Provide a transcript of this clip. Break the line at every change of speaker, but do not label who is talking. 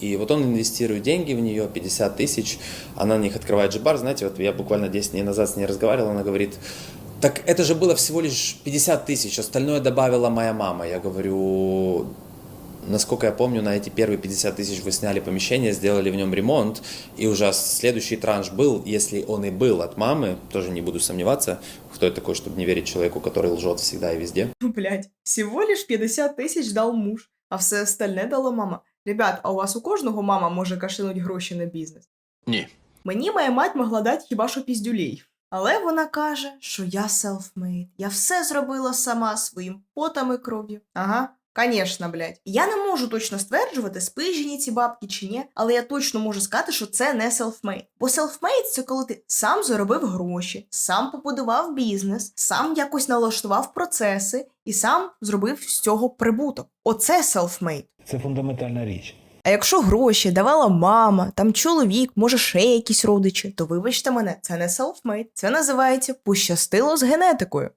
И вот он инвестирует деньги в нее, 50 тысяч, она на них открывает бар. Знаете, вот я буквально 10 дней назад с ней разговаривал, она говорит, так это же было всего лишь 50 тысяч, остальное добавила моя мама. Я говорю, насколько я помню, на эти первые 50 тысяч вы сняли помещение, сделали в нем ремонт, и уже следующий транш был, если он и был от мамы, тоже не буду сомневаться, кто я такой, чтобы не верить человеку, который лжет всегда и везде.
Блять, всего лишь 50 тисяч дав муж, а все остальне дала мама. Ребят, а у вас у кожного мама може кашинуть гроші на бізнес?
Ні.
Мені моя мать могла дати хіба що піздюлей. Але вона каже, що я self-made, я все зробила сама своїм потом і кров'ю. Ага, конечно, блядь. Я не можу точно стверджувати, спижені ці бабки чи ні, але я точно можу сказати, що це не self-made. Бо self-made – це коли ти сам заробив гроші, сам побудував бізнес, сам якось налаштував процеси і сам зробив з цього прибуток. Оце self-made.
Це фундаментальна річ.
А якщо гроші давала мама, там чоловік, може ще якісь родичі, то вибачте мене, це не self-made. Це називається пощастило з генетикою.